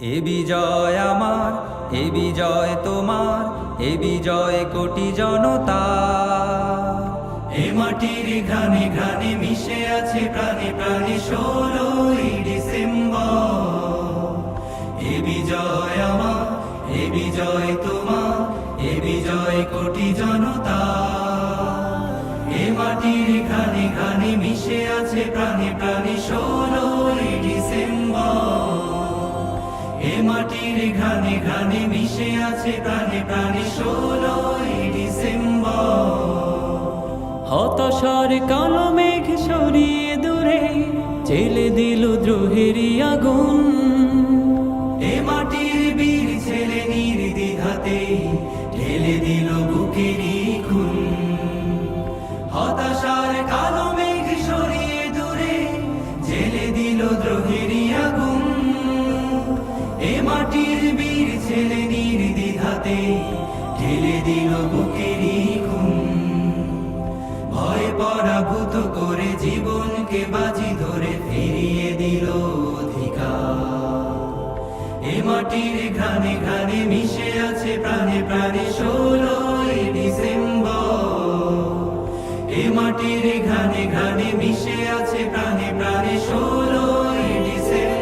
এ বিজয় আমার, এ বিজয় তোমার, এ বিজয় কোটি জনতা। এ মাটির ঘানে ঘানে মিশে আছে প্রাণে প্রাণে ষোলোই ডিসেম্বর। এ বিজয় আমার, এ বিজয় তোমার, এ বিজয় কোটি জনতা। এ মাটির ঘানে ঘানে মিশে আছে প্রাণে প্রাণে ষোলোই মাটির ঘানে ঘানে মিশে আছে প্রাণে প্রাণে ষোলোই ডিসেম্বর। হতাশার কালো মেঘ সরিয়ে দূরে চেলে দিল দ্রোহেরই আগুন। এ মাটির বীর ছেলে নির্দিঘাতে ঢেলে দিল বুকেরই খুন। হতাশার কালো মেঘ সরিয়ে দূরে জেলে দিল দ্রোহেরই আগুন। বীর ছেলে নির্দিঘাতে ঢেলে দিল বুকেরই ভয় পরাভূত করে জীবনকে বাজি ধরে ফিরিয়ে দিল অধিকার। এ মাটির ঘানে ঘানে মিশে আছে প্রাণে প্রাণে ষোলোই ডিসেম্বর। এ মাটির ঘানে ঘানে মিশে আছে প্রাণে প্রাণে ষোলোই ডিসেম্বর।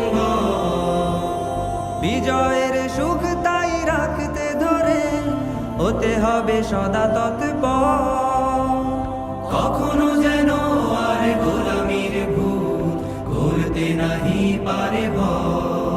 বিজয়ের সুখ হতে হবে সদা তৎপর। কখনো যেন আর গোলামির ভূত করতে নাহি পারে ভয়।